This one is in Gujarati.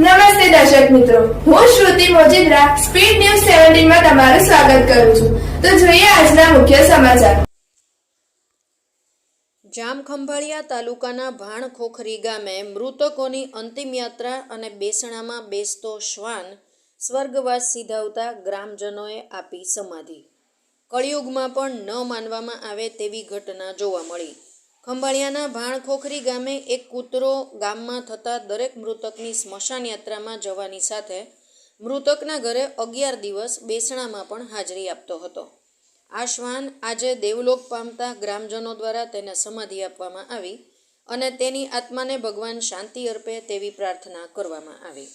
નમસ્તે દર્શક મિત્રો. હું શ્રુતિ મોજીદ્રા, સ્પીડ ન્યૂઝ સેવન્ટીનમાં તમારું સ્વાગત કરું છું. તો જોઈએ આજના મુખ્ય સમાચાર. જામખંભાળિયા તાલુકાના ભાણ ખોખરી ગામે મૃતકોની અંતિમ યાત્રા અને બેસણામાં બેસતો શ્વાન સ્વર્ગવાસ સીધાવતા ગ્રામજનોએ આપી સમાધિ. કળિયુગમાં પણ ન માનવામાં આવે તેવી ઘટના જોવા મળી. ખંભાળિયાના ભાણખોખરી ગામે એક કૂતરો ગામમાં થતા દરેક મૃતકની સ્મશાન યાત્રામાં જવાની સાથે મૃતકના ઘરે અગિયાર દિવસ બેસણામાં પણ હાજરી આપતો હતો. આ શ્વાન આજે દેવલોક પામતા ગ્રામજનો દ્વારા તેને સમાધિ આપવામાં આવી અને તેની આત્માને ભગવાન શાંતિ અર્પે તેવી પ્રાર્થના કરવામાં આવી.